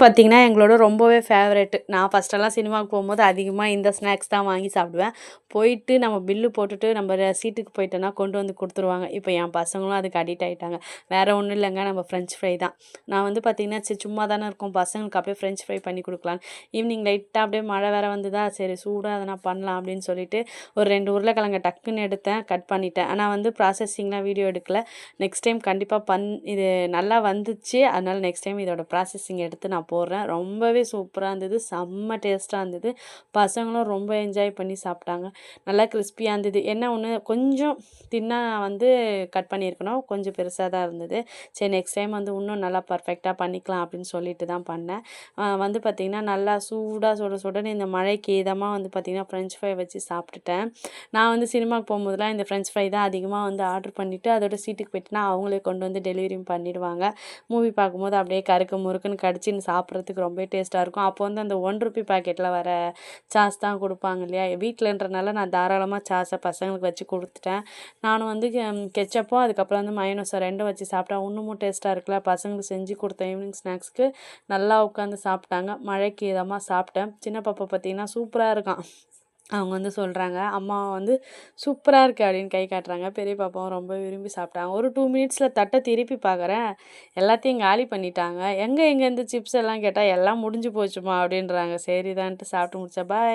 பார்த்திங்கன்னா எங்களோட ரொம்பவே ஃபேவரெட்டு நான் ஃபஸ்ட்டெல்லாம் சினிமாவுக்கு போகும்போது அதிகமாக இந்த ஸ்நாக்ஸ் தான் வாங்கி சாப்பிடுவேன். போயிட்டு நம்ம பில்லு போட்டுட்டு நம்ம சீட்டுக்கு போயிட்டோன்னா கொண்டு வந்து கொடுத்துருவாங்க. இப்போ என் பசங்களும் அதுக்கு அடிக்ட் ஆகிட்டாங்க வேறு ஒன்றும் இல்லைங்க நம்ம ஃப்ரெஞ்ச் ஃப்ரை தான். நான் வந்து பார்த்திங்கன்னா சரி சும்மா தானே இருக்கும். பசங்களுக்கு அப்படியே ஃப்ரெஞ்ச் ஃப்ரை பண்ணி கொடுக்கலான்னு ஈவினிங் லைட்டாக அப்படியே மழை வேறு வந்ததா? சரி சூடாக அதை நான் பண்ணலாம் அப்படின்னு சொல்லிட்டு ஒரு ரெண்டு உருளைக்கிழங்க டக்குன்னு எடுத்தேன் கட் பண்ணிட்டேன். ஆனால் வந்து ப்ராசஸிங்லாம் வீடியோ எடுக்கல. நெக்ஸ்ட் டைம் கண்டிப்பாக பண் இது நல்லா வந்துச்சு. அதனால் நெக்ஸ்ட் டைம் இதோட ப்ராசஸிங் எடுத்து நான் நான் போடுறேன். ரொம்பவே சூப்பராக இருந்தது. செம்ம டேஸ்ட்டாக இருந்தது. பசங்களும் ரொம்ப என்ஜாய் பண்ணி சாப்பிட்டாங்க. நல்லா கிறிஸ்பியாக இருந்தது. என்ன ஒன்று கொஞ்சம் தின்னா வந்து கட் பண்ணியிருக்கணும். கொஞ்சம் பெருசாக தான் இருந்தது. சரி நெக்ஸ்ட் டைம் வந்து இன்னும் நல்லா பர்ஃபெக்டாக பண்ணிக்கலாம் அப்படின்னு சொல்லிட்டு தான் பண்ணேன். வந்து பார்த்திங்கன்னா நல்லா சூடாக சுட சுடன்னு இந்த மழைக்கு இதமாக வந்து பார்த்திங்கன்னா ஃப்ரெஞ்ச் ஃப்ரை வச்சு சாப்பிட்டுட்டேன். நான் வந்து சினிமாவுக்கு போகும்போதெல்லாம் இந்த ஃப்ரெஞ்ச் ஃப்ரை தான் அதிகமாக வந்து ஆர்டர் பண்ணிவிட்டு அதோட சீட்டுக்கு போயிட்டுனா அவங்களே கொண்டு வந்து டெலிவரியும் பண்ணிடுவாங்க. மூவி பார்க்கும்போது அப்படியே கருக்கு முறுக்குன்னு கடிச்சின்னு சாப்பிட்றதுக்கு ரொம்ப டேஸ்ட்டாக இருக்கும். அப்போ வந்து அந்த ஒன் ருபி பாக்கெட்டில் வர சாஸ் தான் கொடுப்பாங்க இல்லையா? வீட்டிலன்றனால நான் தாராளமாக சாஸை பசங்களுக்கு வச்சு கொடுத்துட்டேன். நானும் வந்து கெச்சப்போ அதுக்கப்புறம் வந்து மயனோஸை ரெண்டும் வச்சு சாப்பிட்டா இன்னமும் டேஸ்ட்டாக இருக்குல்ல? பசங்களுக்கு செஞ்சு கொடுத்தேன் ஈவினிங் ஸ்நாக்ஸ்க்கு நல்லா உட்காந்து சாப்பிட்டாங்க. மழைக்கு இதமாக சாப்பிட்டேன். சின்ன பாப்பா பார்த்தீங்கன்னா சூப்பராக இருக்கான். அவங்க வந்து சொல்கிறாங்க அம்மா வந்து சூப்பராக இருக்குது அப்படின்னு கை காட்டுறாங்க. பெரிய பாப்பாவும் ரொம்ப விரும்பி சாப்பிட்டாங்க ஒரு டூ மினிட்ஸில் தட்டை திருப்பி பார்க்குறேன் எல்லாத்தையும் காலி பண்ணிட்டாங்க. எங்கே எங்கேருந்து சிப்ஸ் எல்லாம் கேட்டால் எல்லாம் முடிஞ்சு போச்சுமா அப்படின்றாங்க. சரிதான்ட்டு சாப்பிட்டு முடிச்சா பாய்